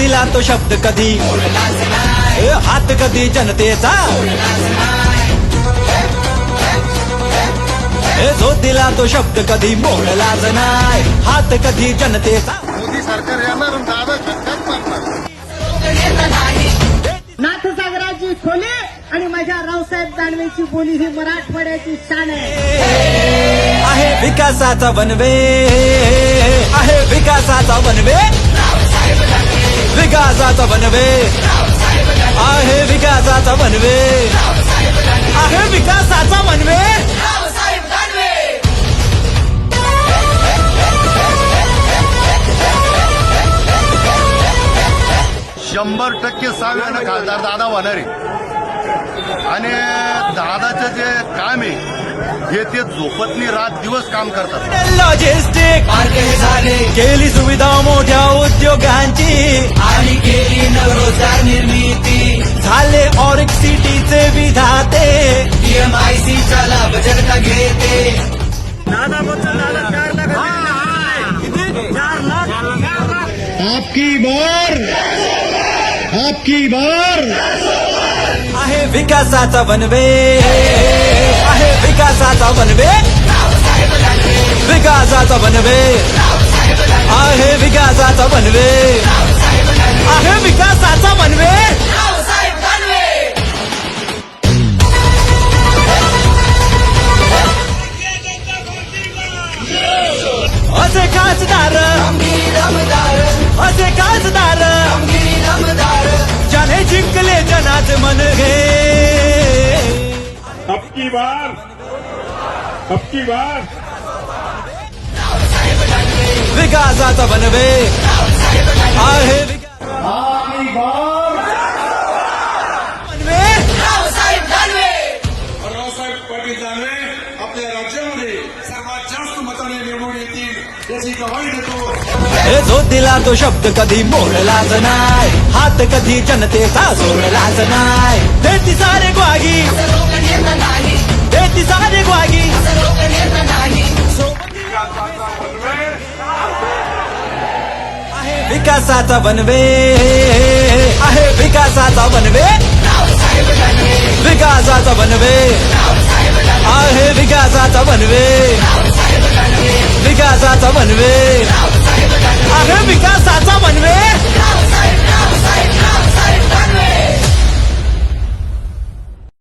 दिला तो शब्द कधी? ए, हात कधी जनतेचा? ए, जो दिला तो शब्द कधी मोडलाच नाही हात कधी जनतेचा? मोदी सरकार येणार आणि दादा झटकाच मारणार नाथसागराची खोली आणि माझ्या रावसाहेब दानवेची बोली ही मराठवाड्याची शान आहे. आहे विकासाचा बनवे आहे विकासाचा बनवे विकासाचा बनवे आहे विकासाचा बनवे आहे विकासाचा बनवे शंभर टक्के सहाव्यानं खासदार दादा होणार आहे आणि दादाचं जे काम आहे हे ते झोपतनी रात दिवस काम करतात. लॉजिस्टिक लाभ जनता घेते. आपकी बार आपकी बार. आहे विकासाचा बनवे आहे विकासाचा बनवे विकासाचा बनवे आहे विकासाचा बनवे खासदार असे खासदार ज्याने जिंकले जनाचे मन घे अब की बार अब की बार. विकासाचा बनवे. आहे रावसाहेब पाटील दानवे आपल्या राज्यामध्ये सर्वात जास्त मताने निवडून येतील. हे जो दिला तो शब्द कधी मोडलाच नाही. हात कधी जनतेचा सोडलाच नाही. देती सारे ग्वागी देती सारे ग्वागी आहे विकासाचा बनवे आहे विकासाचा बनवे विकासाचा बनवे आहे विकासाचा बनवे विकासाचा बनवे आहे विकासाचा म्हणवे?